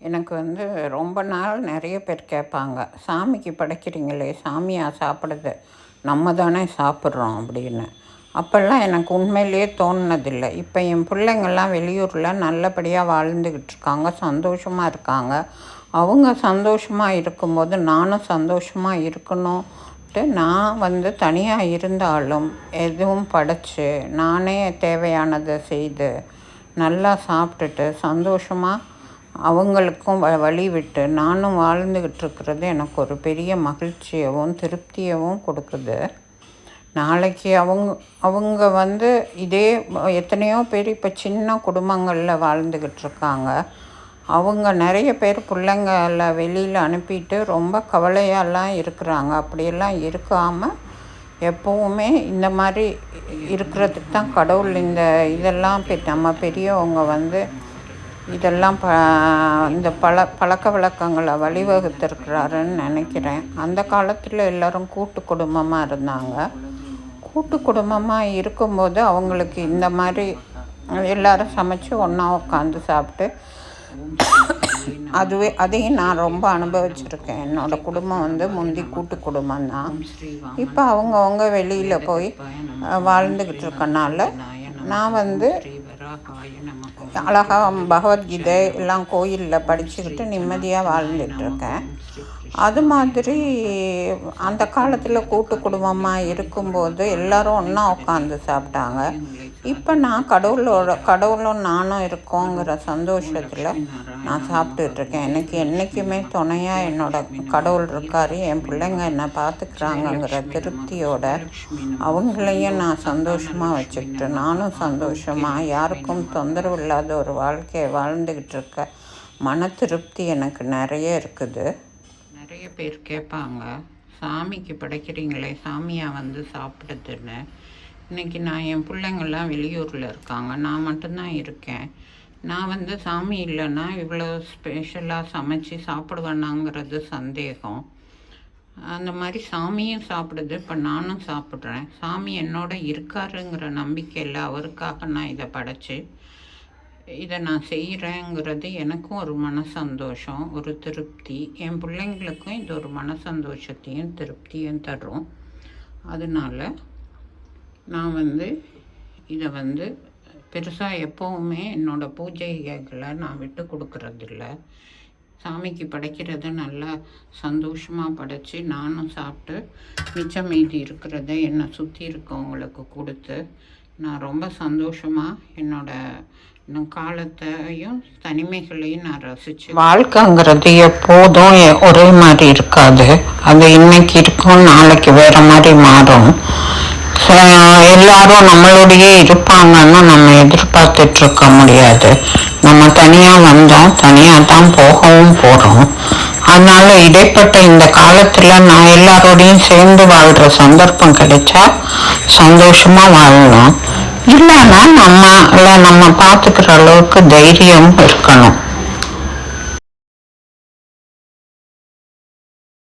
எனக்கு வந்து ரொம்ப நாள் நிறைய பேர் கேட்பாங்க சாமிக்கு படைக்கிறீங்களே சாமியாக சாப்பிடுது நம்ம தானே சாப்பிட்றோம் அப்படின்னு. அப்போல்லாம் எனக்கு உண்மையிலேயே தோணுனதில்லை. இப்போ என் பிள்ளைங்கள்லாம் வெளியூரில் நல்லபடியாக வாழ்ந்துக்கிட்டு இருக்காங்க சந்தோஷமாக இருக்காங்க. அவங்க சந்தோஷமாக இருக்கும்போது நானும் சந்தோஷமாக இருக்கணும்ட்டு நான் வந்து தனியாக இருந்தாலும் எதுவும் படைத்து நானே தேவையானதை செய்து நல்லா சாப்பிட்டுட்டு சந்தோஷமாக அவங்களுக்கும் வ வழி விட்டு நானும் வாழ்ந்துக்கிட்டு இருக்கிறது எனக்கு ஒரு பெரிய மகிழ்ச்சியவும் திருப்தியவும் கொடுக்குது. நாளைக்கு அவங்க அவங்க வந்து இதே எத்தனையோ பேர் இப்போ சின்ன குடும்பங்களில் வாழ்ந்துக்கிட்டு இருக்காங்க அவங்க நிறைய பேர் பிள்ளைங்கள வெளியில் அனுப்பிட்டு ரொம்ப கவலையெல்லாம் இருக்கிறாங்க. அப்படியெல்லாம் இருக்காமல் எப்போவுமே இந்த மாதிரி இருக்கிறதுக்கு தான் கடவுள் இந்த இதெல்லாம் பெ நம்ம பெரியவங்க வந்து இதெல்லாம் ப இந்த பழ பழக்க வழக்கங்களை வழிவகுத்திருக்கிறாருன்னு நினைக்கிறேன். அந்த காலத்தில் எல்லோரும் கூட்டு குடும்பமாக இருந்தாங்க. கூட்டு குடும்பமாக இருக்கும்போது அவங்களுக்கு இந்த மாதிரி எல்லோரும் சமைச்சு ஒன்றா உட்காந்து சாப்பிட்டு அதுவே அதையும் நான் ரொம்ப அனுபவிச்சிருக்கேன். என்னோடய குடும்பம் வந்து முந்தி கூட்டு குடும்பம் தான் இப்போ அவங்கவுங்க வெளியில் போய் வாழ்ந்துக்கிட்டு இருக்கனால நான் வந்து அழகாக பகவத்கீதை எல்லாம் கோயிலில் படிச்சுக்கிட்டு நிம்மதியாக வாழ்ந்துட்டுருக்கேன். அது மாதிரி அந்த காலத்தில் கூட்டு குடும்பமாக இருக்கும்போது எல்லோரும் ஒன்றா உட்காந்து சாப்பிட்டாங்க. இப்போ நான் கடவுளோட கடவுளும் நானும் இருக்கோங்கிற சந்தோஷத்தில் நான் சாப்பிட்டுட்ருக்கேன். எனக்கு என்றைக்குமே துணையாக என்னோட கடவுள் இருக்கார். என் பிள்ளைங்க என்னை பார்த்துக்கிறாங்கங்கிற திருப்தியோட அவங்களையும் நான் சந்தோஷமாக வச்சுக்கிட்டு நானும் சந்தோஷமாக யாருக்கும் தொந்தரவு இல்லாத ஒரு வாழ்க்கையை வாழ்ந்துக்கிட்டு இருக்க மன திருப்தி எனக்கு நிறைய இருக்குது. நிறைய பேர் கேட்பாங்க சாமிக்கு படைக்கிறீங்களே சாமியாக வந்து சாப்பிடுதுன்னு. இன்றைக்கி நான் என் பிள்ளைங்கள்லாம் வெளியூரில் இருக்காங்க. நான் மட்டும்தான் இருக்கேன். நான் வந்து சாமி இல்லைன்னா இவ்வளோ ஸ்பெஷலாக சமைச்சு சாப்பிடுவேனாங்கிறது சந்தேகம். அந்த மாதிரி சாமியும் சாப்பிடுது. இப்போ நானும் சாப்பிட்றேன். சாமி என்னோட இருக்காருங்கிற நம்பிக்கையில் அவருக்காக நான் இதை படைச்சி இதை நான் செய்கிறேங்கிறது எனக்கும் ஒரு மன சந்தோஷம் ஒரு திருப்தி. என் பிள்ளைங்களுக்கும் இது ஒரு மன சந்தோஷத்தையும் திருப்தியும் தரும். அதனால் நான் வந்து இதை வந்து பெருசாக எப்போவுமே என்னோடய பூஜைகளை நான் விட்டு கொடுக்கறதில்ல. சாமிக்கு படைக்கிறத நல்லா சந்தோஷமாக படைச்சி நானும் சாப்பிட்டு மிச்சம் மீதி இருக்கிறத என்னை சுற்றி இருக்கவங்களுக்கு கொடுத்து நான் ரொம்ப சந்தோஷமாக என்னோடய காலத்தையும் தனிமைகளையும் நான் ரசிச்சு வாழ்க்கைங்கிறது எப்போதும் ஒரே மாதிரி இருக்காது. அது இன்னைக்கு இருக்கும் நாளைக்கு வேறு மாதிரி மாறும். எல்லாரும் நம்மளுடைய இருப்பாங்கன்னு நம்ம எதிர்பார்த்துட்டு இருக்க முடியாது. நம்ம தனியாக வந்தோம் தனியாக தான் போகவும் போகிறோம் அதனால இடைப்பட்ட இந்த காலத்தில் நான் எல்லாரோடையும் சேர்ந்து வாழ்கிற சந்தர்ப்பம் கிடைச்சா சந்தோஷமாக வாழணும் இல்லைன்னா நம்ம நம்ம பார்த்துக்கிற அளவுக்கு தைரியம் இருக்கணும்.